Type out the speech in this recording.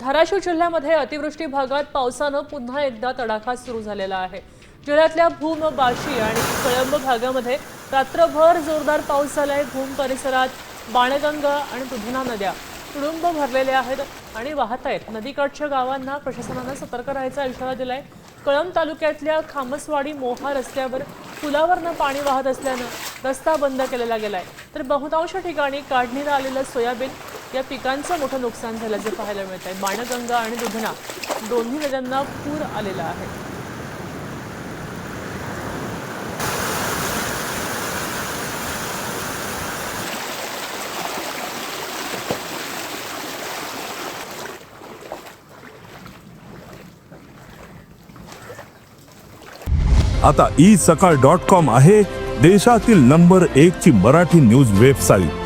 धाराशिव जिल्ह्यामध्ये अतिवृष्टी भागात पावसानं पुन्हा एकदा तडाखा सुरू झालेला आहे. जिल्ह्यातल्या भूम बाशी आणि कळंब भागामध्ये रात्रभर जोरदार पाऊस झालाय. भूम परिसरात बाणगंगा आणि दुधना नद्या तुडुंब भरलेल्या आहेत आणि वाहत आहेत नदीकाठच्या गावांना प्रशासनानं सतर्क राहायचा इशारा दिलाय. कळंब तालुक्यातल्या खामसवाडी मोहा रस्त्यावर पुलावरनं पाणी वाहत असल्यानं रस्ता बंद केलेला गेलाय. तर बहुतांश ठिकाणी काढणीला आलेलं सोयाबीन या पिकांचं मोठं नुकसान झाल्याचं पाहायला मिळत आहे बाणगंगा आणि दुधना दोन्ही नद्यांना पूर आलेला आहे. आता ई सकाळ डॉट कॉम आहे देशातील नंबर एक ची मराठी न्यूज वेबसाईट